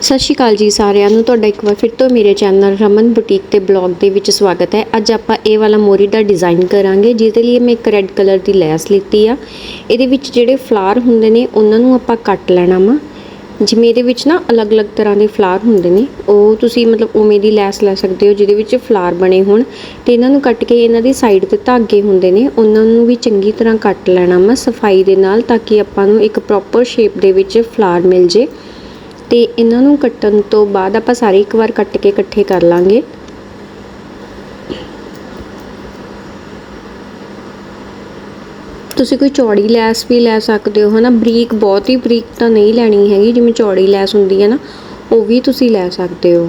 ਸਤਿ ਸ਼੍ਰੀ ਅਕਾਲ ਜੀ ਸਾਰਿਆਂ ਨੂੰ। ਤੁਹਾਡਾ ਇੱਕ ਵਾਰ ਫਿਰ ਤੋਂ ਮੇਰੇ ਚੈਨਲ ਰਮਨ ਬੁਟੀਕ ਤੇ ਬਲੌਗ ਦੇ ਵਿੱਚ ਸਵਾਗਤ ਹੈ। ਅੱਜ ਆਪਾਂ ਇਹ ਵਾਲਾ ਮੋਰੀ ਦਾ ਡਿਜ਼ਾਈਨ ਕਰਾਂਗੇ, ਜਿਹਦੇ ਲਈ ਮੈਂ ਇੱਕ ਰੈੱਡ ਕਲਰ ਦੀ ਲੈਸ ਲਿੱਤੀ ਆ। ਇਹਦੇ ਵਿੱਚ ਜਿਹੜੇ ਫਲਾਰ ਹੁੰਦੇ ਨੇ, ਉਹਨਾਂ ਨੂੰ ਆਪਾਂ ਕੱਟ ਲੈਣਾ ਵਾ। ਜਿਵੇਂ ਇਹਦੇ ਵਿੱਚ ਨਾ ਅਲੱਗ-ਅਲੱਗ ਤਰ੍ਹਾਂ ਦੇ ਫਲਾਰ ਹੁੰਦੇ ਨੇ। ਉਹ ਤੁਸੀਂ ਮਤਲਬ ਉਵੇਂ ਦੀ ਲੈਸ ਲੈ ਸਕਦੇ ਹੋ, ਜਿਹਦੇ ਵਿੱਚ ਫਲਾਰ ਬਣੇ ਹੋਣ। ਤੇ ਇਹਨਾਂ ਨੂੰ ਕੱਟ ਕੇ ਇਹਨਾਂ ਦੀ ਸਾਈਡ ਤੇ ਧਾਗੇ ਹੁੰਦੇ ਨੇ, ਉਹਨਾਂ ਨੂੰ ਵੀ ਚੰਗੀ ਤਰ੍ਹਾਂ ਕੱਟ ਲੈਣਾ ਵਾ ਸਫ਼ਾਈ ਦੇ ਨਾਲ, ਤਾਂ ਕਿ ਆਪਾਂ ਨੂੰ ਇੱਕ ਪ੍ਰੋਪਰ ਸ਼ੇਪ ਦੇ ਵਿੱਚ ਫਲਾਰ ਮਿਲ ਜੇ। ਤੇ ਇਹਨਾਂ ਨੂੰ ਕੱਟਣ ਤੋਂ ਬਾਅਦ ਆਪਾਂ ਸਾਰੇ ਇੱਕ ਵਾਰ ਕੱਟ ਕੇ ਇਕੱਠੇ ਕਰ ਲਾਂਗੇ। ਤੁਸੀਂ ਕੋਈ ਚੌੜੀ ਲੈਸ ਵੀ ਲੈ ਸਕਦੇ ਹੋ, ਹਨਾ? ਬਰੀਕ, ਬਹੁਤ ਹੀ ਬਰੀਕ ਤਾਂ ਨਹੀਂ ਲੈਣੀ ਹੈਗੀ, ਜਿਵੇਂ ਚੌੜੀ ਲੈਸ ਹੁੰਦੀ ਹੈ ਨਾ, ਉਹ ਵੀ ਤੁਸੀਂ ਲੈ ਸਕਦੇ ਹੋ।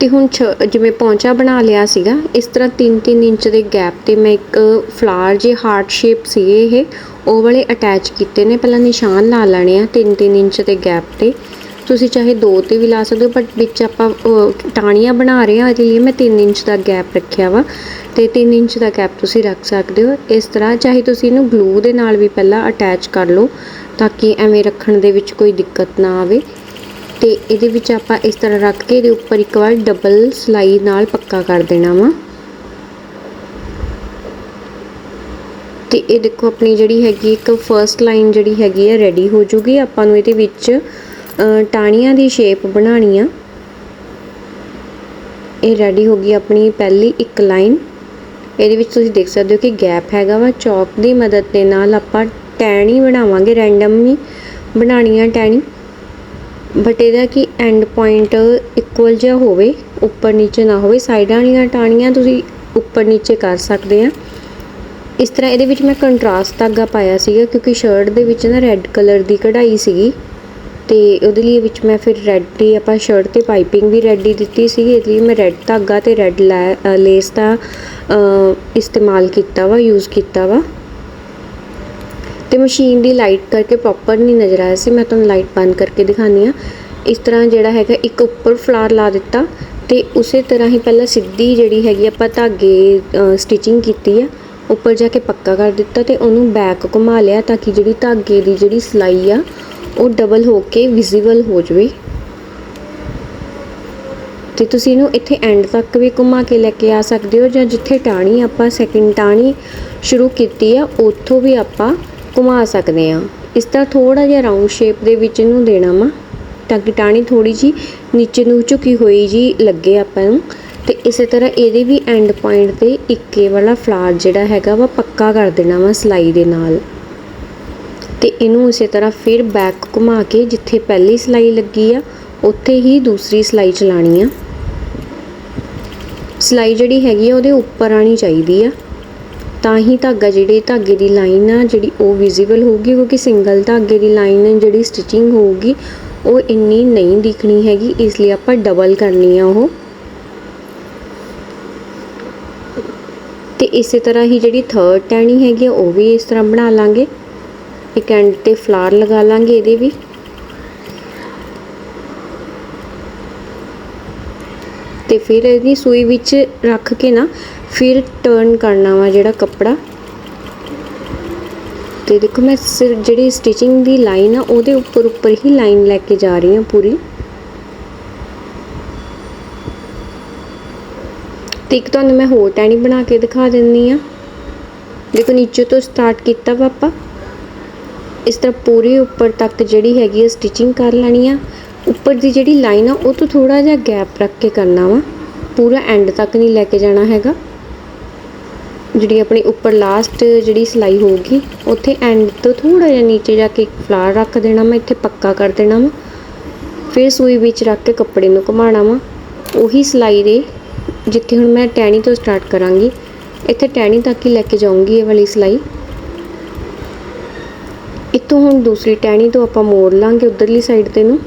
ਤੇ ਹੁਣ ਛ- ਜਿਵੇਂ ਪੌਂਚਾ ਬਣਾ ਲਿਆ ਸੀਗਾ ਇਸ ਤਰ੍ਹਾਂ 3-3 ਇੰਚ ਦੇ ਗੈਪ ਤੇ ਮੈਂ ਇੱਕ ਫਲਾਰ ਜੇ ਹਾਰਟ ਸ਼ੇਪ ਸੀ ਇਹ ਉਹ ਵਾਲੇ ਅਟੈਚ ਕੀਤੇ ਨੇ ਪਹਿਲਾਂ ਨਿਸ਼ਾਨ ਲਾ ਲੈਣੇ ਆ 3-3 ਇੰਚ ਦੇ ਗੈਪ ਤੇ। ਤੁਸੀਂ ਚਾਹੇ ਦੋ ਤੇ ਵੀ ਲਾ ਸਕਦੇ ਹੋ ਬਟ ਵਿੱਚ ਆਪਾਂ ਅਹ, ਟਾਹਣੀਆਂ ਬਣਾ ਰਹੇ ਆ ਇਹਦੇ ਲਈ ਮੈਂ 3 ਇੰਚ ਦਾ ਗੈਪ ਰੱਖਿਆ ਵਾ। ਤੇ 3 ਇੰਚ ਦਾ ਗੈਪ ਤੁਸੀਂ ਰੱਖ ਸਕਦੇ ਹੋ। ਇਸ ਤਰ੍ਹਾਂ ਚਾਹੇ ਤੁਸੀਂ ਇਹਨੂੰ ਗਲੂ ਦੇ ਨਾਲ ਵੀ ਪਹਿਲਾਂ ਅਟੈਚ ਕਰ ਲਓ ਤਾਂ ਕਿ ਐਵੇਂ ਰੱਖਣ ਦੇ ਵਿੱਚ ਕੋਈ ਦਿੱਕਤ ਨਾ ਆਵੇ। ਤੇ ਇਹਦੇ ਵਿੱਚ ਆਪਾਂ ਇਸ ਤਰ੍ਹਾਂ ਰੱਖ ਕੇ ਇਹਦੇ ਉੱਪਰ ਇੱਕ ਵਾਰ ਡਬਲ ਸਲਾਈ ਨਾਲ ਪੱਕਾ ਕਰ ਦੇਣਾ ਵਾ। ਤੇ ਇਹ ਦੇਖੋ ਆਪਣੀ ਜਿਹੜੀ ਹੈਗੀ ਇੱਕ ਫਰਸਟ ਲਾਈਨ ਜਿਹੜੀ ਹੈਗੀ ਹੈ ਰੈਡੀ ਹੋ ਜੂਗੀ। ਆਪਾਂ ਨੂੰ ਇਹਦੇ ਵਿੱਚ ਅ, ਟਾਹਣੀਆਂ ਦੀ ਸ਼ੇਪ ਬਣਾਉਣੀ ਆ। ਇਹ ਰੈਡੀ ਹੋ ਗਈ ਆਪਣੀ ਪਹਿਲੀ ਇੱਕ ਲਾਈਨ ਇਹਦੇ ਵਿੱਚ ਤੁਸੀਂ ਦੇਖ ਸਕਦੇ ਹੋ ਕਿ ਗੈਪ ਹੈਗਾ ਵਾ। ਚੌਕ ਦੀ ਮਦਦ ਦੇ ਨਾਲ ਆਪਾਂ ਟਹਿਣੀ ਬਣਾਵਾਂਗੇ। ਰੈਂਡਮ ਹੀ ਬਣਾਉਣੀ ਆ ਟਹਿਣੀ। ਬਟ ਇਹਦਾ ਕਿ ਐਂਡ ਪੁਆਇੰਟ ਇਕੁਅਲ ਜਿਹਾ ਹੋਵੇ, ਉੱਪਰ ਨੀਚੇ ਨਾ ਹੋਵੇ, ਸਾਈਡਾਂ ਵਾਲੀਆਂ ਟਾਹਣੀਆਂ ਤੁਸੀਂ ਉੱਪਰ ਨੀਚੇ ਕਰ ਸਕਦੇ ਆ। ਇਸ ਤਰ੍ਹਾਂ ਇਹਦੇ ਵਿੱਚ ਮੈਂ ਕੰਟਰਾਸਟ ਧਾਗਾ ਪਾਇਆ ਸੀਗਾ, ਕਿਉਂਕਿ ਸ਼ਰਟ ਦੇ ਵਿੱਚ ਨਾ ਰੈੱਡ ਕਲਰ ਦੀ ਕਢਾਈ ਸੀਗੀ। ਤੇ ਉਹਦੇ ਲਈ ਵਿੱਚ ਮੈਂ ਫਿਰ ਰੈੱਡ ਦੀ ਆਪਾਂ ਸ਼ਰਟ ਤੇ ਪਾਈਪਿੰਗ ਵੀ ਰੈੱਡ ਹੀ ਦਿੱਤੀ ਸੀਗੀ, ਇਹਦੇ ਲਈ ਮੈਂ ਰੈੱਡ ਧਾਗਾ ਤੇ ਰੈੱਡ ਲੇਸ ਦਾ ਇਸਤੇਮਾਲ ਕੀਤਾ ਵਾ ਯੂਜ਼ ਕੀਤਾ ਵਾ। ਤੇ ਮਸ਼ੀਨ ਦੀ ਲਾਈਟ ਕਰਕੇ ਪ੍ਰੋਪਰ ਨਹੀਂ ਨਜ਼ਰ ਆਇਆ ਸੀ। ਮੈਂ ਤੁਹਾਨੂੰ ਲਾਈਟ ਬੰਦ ਕਰਕੇ ਦਿਖਾਉਂਦੀ ਆ ਇਸ ਤਰ੍ਹਾਂ ਜਿਹੜਾ ਹੈਗਾ, ਇੱਕ ਉੱਪਰ ਫਲਾਰ ਲਾ ਦਿੱਤਾ ਤੇ ਉਸੇ ਤਰ੍ਹਾਂ ਹੀ ਪਹਿਲਾਂ ਸਿੱਧੀ ਜਿਹੜੀ ਹੈਗੀ ਆਪਾਂ ਧਾਗੇ ਸਟਿਚਿੰਗ ਕੀਤੀ ਆ, ਉੱਪਰ ਜਾ ਕੇ ਪੱਕਾ ਕਰ ਦਿੱਤਾ ਤੇ ਉਹਨੂੰ ਬੈਕ ਘੁਮਾ ਲਿਆ ਤਾਂ ਕਿ ਜਿਹੜੀ ਧਾਗੇ ਦੀ ਜਿਹੜੀ ਸਲਾਈ ਆ, ਉਹ ਡਬਲ ਹੋ ਕੇ ਵਿਜ਼ੀਬਲ ਹੋ ਜਾਵੇ। ਤੇ ਤੁਸੀਂ ਇਹਨੂੰ ਇੱਥੇ ਐਂਡ ਤੱਕ ਵੀ ਘੁਮਾ ਕੇ ਲੈ ਕੇ ਆ ਸਕਦੇ ਹੋ ਜਾਂ ਜਿੱਥੇ ਟਾਣੀ ਆਪਾਂ ਸੈਕਿੰਡ ਟਾਣੀ ਸ਼ੁਰੂ ਕੀਤੀ ਆ, ਉੱਥੋਂ ਵੀ ਆਪਾਂ ਘੁਮਾ ਸਕਦੇ ਆ ਇਸ ਤਰ੍ਹਾਂ ਥੋੜਾ ਜਿਹਾ ਰਾਉਂਡ ਸ਼ੇਪ ਦੇ ਵਿੱਚ ਇਹਨੂੰ ਦੇਣਾ ਵਾ। ਤਾਂ ਕਿ ਟਾਣੀ ਥੋੜੀ ਜੀ ਨੀਚੇ ਨੂੰ ਝੁਕੀ ਹੋਈ ਜੀ ਲੱਗੇ ਆਪਾਂ ਨੂੰ। ਤੇ ਇਸੇ ਤਰ੍ਹਾਂ ਇਹਦੇ ਵੀ ਐਂਡ ਪੁਆਇੰਟ ਤੇ ਇੱਕੇ ਵਾਲਾ ਫਲਾਰ ਜਿਹੜਾ ਹੈਗਾ ਵਾ ਪੱਕਾ ਕਰ ਦੇਣਾ ਵਾ ਸਲਾਈ ਦੇ ਨਾਲ। ਤੇ ਇਹਨੂੰ ਇਸੇ ਤਰ੍ਹਾਂ ਫਿਰ ਬੈਕ ਘੁਮਾ ਕੇ ਜਿੱਥੇ ਪਹਿਲੀ ਸਲਾਈ ਲੱਗੀ ਆ, ਉੱਥੇ ਹੀ ਦੂਸਰੀ ਸਲਾਈ ਚਲਾਣੀ ਆ। ਸਲਾਈ ਜਿਹੜੀ ਹੈਗੀ ਆ, ਉਹਦੇ ਉੱਪਰ ਆਣੀ ਚਾਹੀਦੀ ਆ। ਤਾਂ ਹੀ ਧਾਗਾ ਜਿਹੜੇ ਧਾਗੇ ਦੀ ਲਾਈਨ ਆ, ਜਿਹੜੀ ਉਹ ਵਿਜ਼ੀਬਲ ਹੋਊਗੀ, ਕਿਉਂਕਿ ਸਿੰਗਲ ਧਾਗੇ ਦੀ ਲਾਈਨ ਜਿਹੜੀ ਸਟਿਚਿੰਗ ਹੋਊਗੀ, ਉਹ ਇੰਨੀ ਨਹੀਂ ਦਿਖਣੀ ਹੈਗੀ, ਇਸ ਲਈ ਆਪਾਂ ਡਬਲ ਕਰਨੀ ਆ ਉਹ। ਤੇ ਇਸੇ ਤਰ੍ਹਾਂ ਹੀ ਜਿਹੜੀ ਥਰਡ ਟਹਿਣੀ ਹੈਗੀ ਆ, ਉਹ ਵੀ ਇਸ ਤਰ੍ਹਾਂ ਬਣਾ ਲਾਂਗੇ। ਇੱਕ ਐਂਡ ਤੇ ਫਲਾਰ ਲਗਾ ਲਾਂਗੇ ਇਹਦੇ ਵੀ। ਤੇ ਫਿਰ ਇਹਦੀ ਸੂਈ ਵਿੱਚ ਰੱਖ ਕੇ ਨਾ ਫਿਰ ਟਰਨ ਕਰਨਾ ਵਾ ਜਿਹੜਾ ਕੱਪੜਾ। ਤੇ ਦੇਖੋ ਮੈਂ ਸਿਰ ਜਿਹੜੀ ਸਟਿਚਿੰਗ ਦੀ ਲਾਈਨ ਆ, ਉਹਦੇ ਉੱਪਰ ਉੱਪਰ ਹੀ ਲਾਈਨ ਲੈ ਕੇ ਜਾ ਰਹੀ ਹਾਂ ਪੂਰੀ। ਤੇ ਇੱਕ ਤੁਹਾਨੂੰ ਮੈਂ ਹੋਰ ਟੈਣੀ ਬਣਾ ਕੇ ਦਿਖਾ ਦਿੰਨੀ ਆ। ਦੇਖੋ ਨੀਚੇ ਤੋਂ ਸਟਾਰਟ ਕੀਤਾ ਵਾ ਆਪਾਂ। ਇਸ ਤਰ੍ਹਾਂ ਪੂਰੇ ਉੱਪਰ ਤੱਕ ਜਿਹੜੀ ਹੈਗੀ ਆ ਸਟਿਚਿੰਗ ਕਰ ਲੈਣੀ ਆ। ਉੱਪਰ ਦੀ ਜਿਹੜੀ ਲਾਈਨ ਆ, ਉਹ ਤੋਂ ਥੋੜਾ ਜਿਹਾ ਗੈਪ ਰੱਖ ਕੇ ਕਰਨਾ ਵਾ। ਪੂਰਾ ਐਂਡ ਤੱਕ ਨਹੀਂ ਲੈ ਕੇ ਜਾਣਾ ਹੈਗਾ। ਜਿਹੜੀ ਆਪਣੀ ਉੱਪਰ ਲਾਸਟ ਜਿਹੜੀ ਸਿਲਾਈ ਹੋਊਗੀ, ਉੱਥੇ ਐਂਡ ਤੋਂ ਥੋੜਾ ਜਿਹਾ ਨੀਚੇ ਜਾ ਕੇ ਇੱਕ ਫਲਾਰ ਰੱਖ ਦੇਣਾ ਮੈਂ ਇੱਥੇ ਪੱਕਾ ਕਰ ਦੇਣਾ ਵਾ। ਫਿਰ ਸੂਈ ਵਿੱਚ ਰੱਖ ਕੇ ਕੱਪੜੇ ਨੂੰ ਘੁਮਾਉਣਾ ਵਾ। ਉਹੀ ਸਿਲਾਈ ਦੇ ਜਿੱਥੇ ਹੁਣ ਮੈਂ ਟਹਿਣੀ ਤੋਂ ਸਟਾਰਟ ਕਰਾਂਗੀ, ਇੱਥੇ ਟਹਿਣੀ ਤੱਕ ਹੀ ਲੈ ਕੇ ਜਾਊਂਗੀ ਇਹ ਵਾਲੀ ਸਿਲਾਈ। ਇੱਥੋਂ ਹੁਣ ਦੂਸਰੀ ਟਹਿਣੀ ਤੋਂ ਆਪਾਂ ਮੋੜ ਲਾਂਗੇ ਉਧਰਲੀ ਸਾਈਡ ਤੇ ਨੂੰ।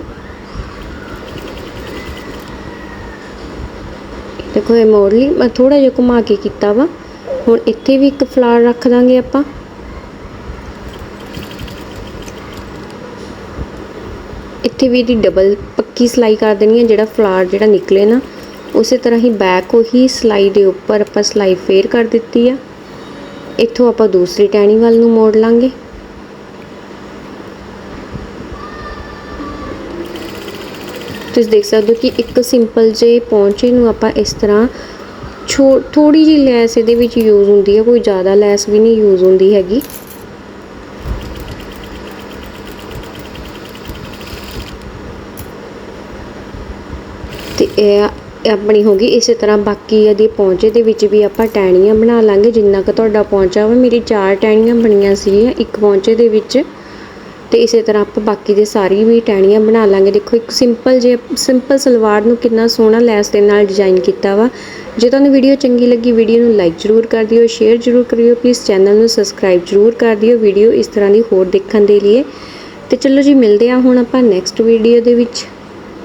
ਦੇਖੋ ਇਹ ਮੋੜ ਲਈ, ਮੈਂ ਥੋੜਾ ਜਿਹਾ ਘੁਮਾ ਕੇ ਕੀਤਾ ਵਾ। ਹੁਣ ਇੱਥੇ ਵੀ ਇੱਕ ਫਲਾਰ ਰੱਖ ਦਾਂਗੇ ਆਪਾਂ। ਇੱਥੇ ਵੀ ਇਹਦੀ ਡਬਲ ਪੱਕੀ ਸਿਲਾਈ ਕਰ ਦੇਣੀ ਹੈ ਜਿਹੜਾ ਫਲਾਰ ਜਿਹੜਾ ਨਿਕਲੇ ਨਾ, ਉਸੇ ਤਰ੍ਹਾਂ ਹੀ ਬੈਕ ਉਹੀ ਸਲਾਈ ਦੇ ਉੱਪਰ ਆਪਾਂ ਸਲਾਈ ਫੇਰ ਕਰ ਦਿੱਤੀ ਆ। ਇੱਥੋਂ ਆਪਾਂ ਦੂਸਰੀ ਟਹਿਣੀ ਵੱਲ ਨੂੰ ਮੋੜ ਲਾਂਗੇ। ਤੁਸੀਂ ਦੇਖ ਸਕਦੇ ਹੋ ਕਿ ਇੱਕ ਸਿੰਪਲ ਜੇ ਪੌਂਚੇ ਨੂੰ ਆਪਾਂ ਇਸ ਤਰ੍ਹਾਂ ਛੋ ਥੋੜੀ ਜਿਹੀ ਲੈਸ ਇਹਦੇ ਵਿੱਚ ਯੂਜ਼ ਹੁੰਦੀ ਹੈ, ਕੋਈ ਜ਼ਿਆਦਾ ਲੈਸ ਵੀ ਨਹੀਂ ਯੂਜ਼ ਹੁੰਦੀ ਹੈਗੀ। ਤੇ ਇਹ ਆਪਣੀ ਹੋ ਗਈ, ਇਸੇ ਤਰ੍ਹਾਂ ਬਾਕੀ ਇਹਦੇ ਪੌਂਚੇ ਦੇ ਵਿੱਚ ਵੀ ਆਪਾਂ ਟਹਿਣੀਆਂ ਬਣਾ ਲਾਂਗੇ, ਜਿੰਨਾ ਕੁ ਤੁਹਾਡਾ ਪੌਂਚਾ ਵਾ, ਮੇਰੀ ਚਾਰ ਟਹਿਣੀਆਂ ਬਣੀਆਂ ਸੀ ਇੱਕ ਪੌਂਚੇ ਦੇ ਵਿੱਚ ਤੇ ਇਸੇ ਤਰ੍ਹਾਂ ਆਪਾਂ ਬਾਕੀ ਦੇ ਸਾਰੀ ਵੀ ਟਹਿਣੀਆਂ ਬਣਾ ਲਾਂਗੇ। ਦੇਖੋ, ਇੱਕ ਸਿੰਪਲ ਜੇ ਸਿੰਪਲ ਸਲਵਾਰ ਨੂੰ ਕਿੰਨਾ ਸੋਹਣਾ ਲੈਸ ਦੇ ਨਾਲ ਡਿਜ਼ਾਈਨ ਕੀਤਾ ਵਾ। ਜੇ ਤੁਹਾਨੂੰ ਵੀਡੀਓ ਚੰਗੀ ਲੱਗੀ ਵੀਡੀਓ ਨੂੰ ਲਾਈਕ ਜ਼ਰੂਰ ਕਰ ਦਿਓ ਸ਼ੇਅਰ ਜ਼ਰੂਰ ਕਰਿਓ। ਪਲੀਜ਼ ਚੈਨਲ ਨੂੰ ਸਬਸਕ੍ਰਾਈਬ ਜ਼ਰੂਰ ਕਰ ਦਿਓ ਵੀਡੀਓ ਇਸ ਤਰ੍ਹਾਂ ਦੀ ਹੋਰ ਦੇਖਣ ਦੇ ਲਈ। ਤੇ ਚਲੋ ਜੀ, ਮਿਲਦੇ ਆ ਹੁਣ ਆਪਾਂ ਨੈਕਸਟ ਵੀਡੀਓ ਦੇ ਵਿੱਚ।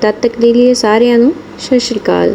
ਤਦ ਤੱਕ ਦੇ ਲਈ ਸਾਰਿਆਂ ਨੂੰ ਸਤਿ ਸ਼੍ਰੀ ਅਕਾਲ।